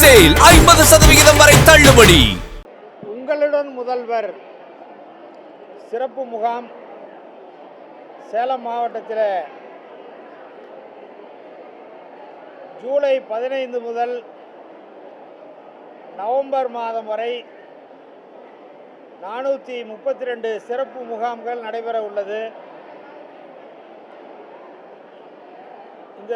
Sale ஐம்பது சதவிகிதம் வரை தள்ளுபடி. உங்களுடன் முதல்வர் சிறப்பு முகாம் சேலம் மாவட்டத்தில் ஜூலை பதினைந்து முதல் நவம்பர் மாதம் வரை நானூற்றி முப்பத்தி ரெண்டு சிறப்பு முகாம்கள் நடைபெற உள்ளது. இந்த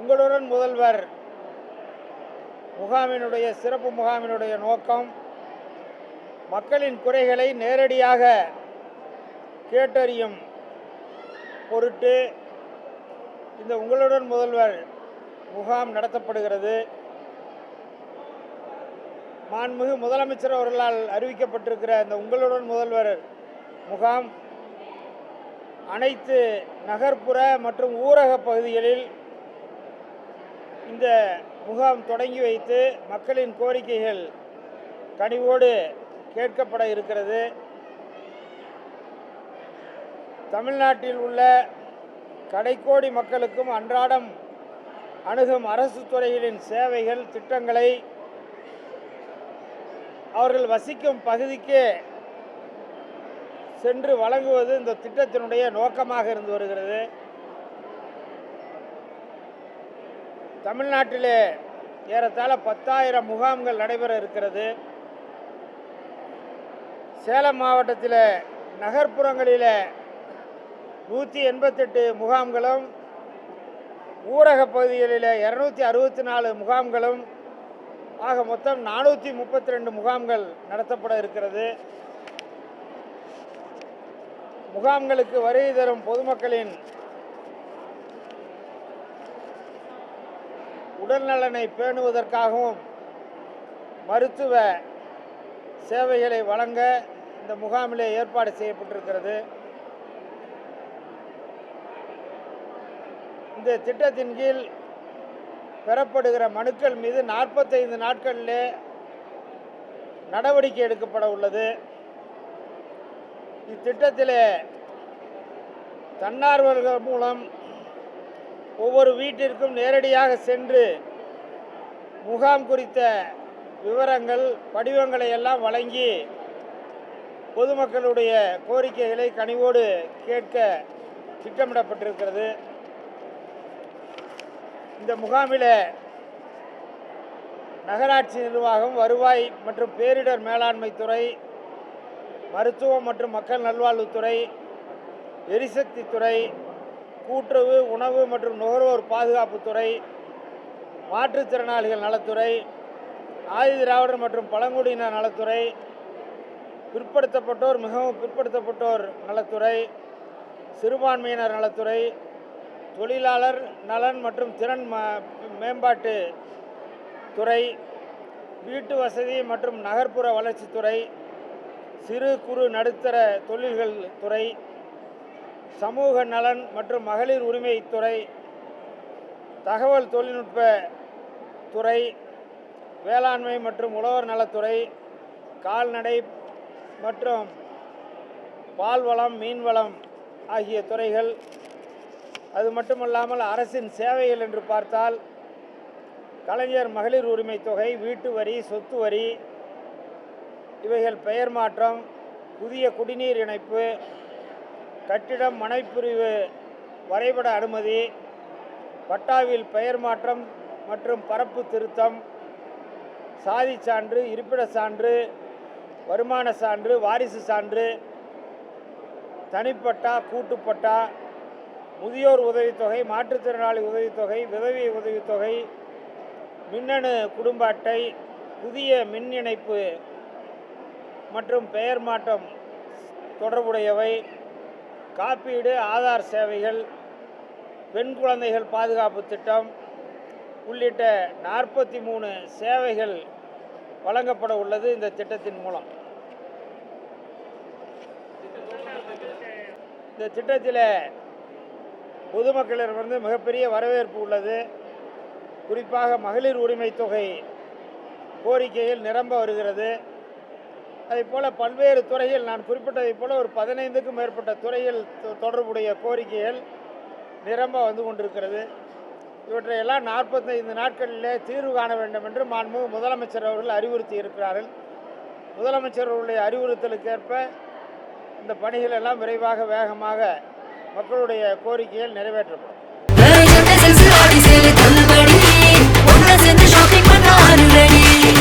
உங்களுடன் முதல்வர் முகாமினுடைய சிறப்பு முகாமினுடைய நோக்கம் மக்களின் குறைகளை நேரடியாக கேட்டறியும் பொருட்டு இந்த உங்களுடன் முதல்வர் முகாம் நடத்தப்படுகிறது. மாண்புமிகு முதலமைச்சர் அவர்களால் அறிவிக்கப்பட்டிருக்கிற இந்த உங்களுடன் முதல்வர் முகாம் அனைத்து நகர்ப்புற மற்றும் ஊரக பகுதிகளில் இந்த முகாம் தொடங்கி வைத்து மக்களின் கோரிக்கைகள் கனிவோடு கேட்கப்பட இருக்கிறது. தமிழ்நாட்டில் உள்ள கடைக்கோடி மக்களுக்கும் அன்றாடம் அணுகும் அரசு துறைகளின் சேவைகள் திட்டங்களை அவர்கள் வசிக்கும் பகுதிக்கு சென்று வழங்குவது இந்த திட்டத்தினுடைய நோக்கமாக இருந்து வருகிறது. தமிழ்நாட்டிலே ஏறத்தாழ பத்தாயிரம் முகாம்கள் நடைபெற இருக்கிறது. சேலம் மாவட்டத்தில் நகர்ப்புறங்களில் நூற்றி எண்பத்தெட்டு முகாம்களும் ஊரக பகுதிகளில் இரநூத்தி அறுபத்தி நாலு முகாம்களும் ஆக மொத்தம் நானூற்றி முப்பத்தி ரெண்டு முகாம்கள் நடத்தப்பட இருக்கிறது. முகாம்களுக்கு வருகை தரும் பொதுமக்களின் உடல்நலனை பேணுவதற்காகவும் மருத்துவ சேவைகளை வழங்க இந்த முகாமிலே ஏற்பாடு செய்யப்பட்டிருக்கிறது. இந்த திட்டத்தின் கீழ் பெறப்படுகிற மனுக்கள் மீது நாற்பத்தைந்து நாட்களிலே நடவடிக்கை எடுக்கப்பட உள்ளது. இத்திட்டத்திலே தன்னார்வர்கள் மூலம் ஒவ்வொரு வீட்டிற்கும் நேரடியாக சென்று முகாம் குறித்த விவரங்கள் படிவங்களை எல்லாம் வழங்கி பொதுமக்களுடைய கோரிக்கைகளை கனிவோடு கேட்க திட்டமிடப்பட்டிருக்கிறது. இந்த முகாமில் நகராட்சி நிர்வாகம் வருவாய் மற்றும் பேரிடர் மேலாண்மை துறை மருத்துவம் மற்றும் மக்கள் நல்வாழ்வுத்துறை எரிசக்தி துறை கூட்டுறவு உணவு மற்றும் நுகர்வோர் பாதுகாப்புத்துறை மாற்றுத்திறனாளிகள் நலத்துறை ஆதி திராவிடர் மற்றும் பழங்குடியினர் நலத்துறை பிற்படுத்தப்பட்டோர் மிகவும் பிற்படுத்தப்பட்டோர் நலத்துறை சிறுபான்மையினர் நலத்துறை தொழிலாளர் நலன் மற்றும் திறன் ம- மேம்பாட்டு துறை வீட்டு வசதி மற்றும் நகர்ப்புற வளர்ச்சித்துறை சிறு குறு நடுத்தர தொழில்கள் துறை சமூக நலன் மற்றும் மகளிர் உரிமைத்துறை தகவல் தொழில்நுட்ப துறை வேளாண்மை மற்றும் உழவர் நலத்துறை கால்நடை மற்றும் பால்வளம் மீன்வளம் ஆகிய துறைகள். அது மட்டுமல்லாமல் அரசின் சேவைகள் என்று பார்த்தால் கலைஞர் மகளிர் உரிமை தொகை வீட்டு வரி சொத்து வரி இவைகள் பெயர் மாற்றம் புதிய குடிநீர் இணைப்பு கட்டிடம் மனைப்பிரிவு வரைபட அனுமதி பட்டாவில் பெயர் மாற்றம் மற்றும் பரப்பு திருத்தம் சாதி சான்று இருப்பிட சான்று வருமான சான்று வாரிசு சான்று தனிப்பட்டா கூட்டுப்பட்டா முதியோர் உதவித்தொகை மாற்றுத்திறனாளி உதவித்தொகை விதவி உதவித்தொகை மின்னணு குடும்ப அட்டை புதிய மின் இணைப்பு மற்றும் பெயர் மாற்றம் தொடர்புடையவை. காப்பீடு ஆதார் சேவைகள் பெண் குழந்தைகள் பாதுகாப்பு திட்டம் உள்ளிட்ட நாற்பத்தி மூணு சேவைகள் வழங்கப்பட உள்ளது இந்த திட்டத்தின் மூலம். இந்த திட்டத்தில் பொதுமக்களிடமிருந்து மிகப்பெரிய வரவேற்பு உள்ளது. குறிப்பாக மகளிர் உரிமை தொகை கோரிக்கையில் நிரம்ப வருகிறது. அதைப் போல் பல்வேறு துறைகள் நான் குறிப்பிட்டதைப் போல் ஒரு பதினைந்துக்கும் மேற்பட்ட துறைகள் தொ- தொடர்புடைய கோரிக்கைகள் நிரம்ப வந்து கொண்டிருக்கிறது. இவற்றையெல்லாம் நாற்பத்தைந்து நாட்களிலே தீர்வு காண வேண்டும் என்று மாண்புமிகு முதலமைச்சர் அவர்கள் அறிவுறுத்தி இருக்கிறார்கள். முதலமைச்சர் அவர்களுடைய அறிவுறுத்தலுக்கேற்ப இந்த பணிகள் எல்லாம் விரைவாக வேகமாக மக்களுடைய கோரிக்கைகள் நிறைவேற்றப்படும்.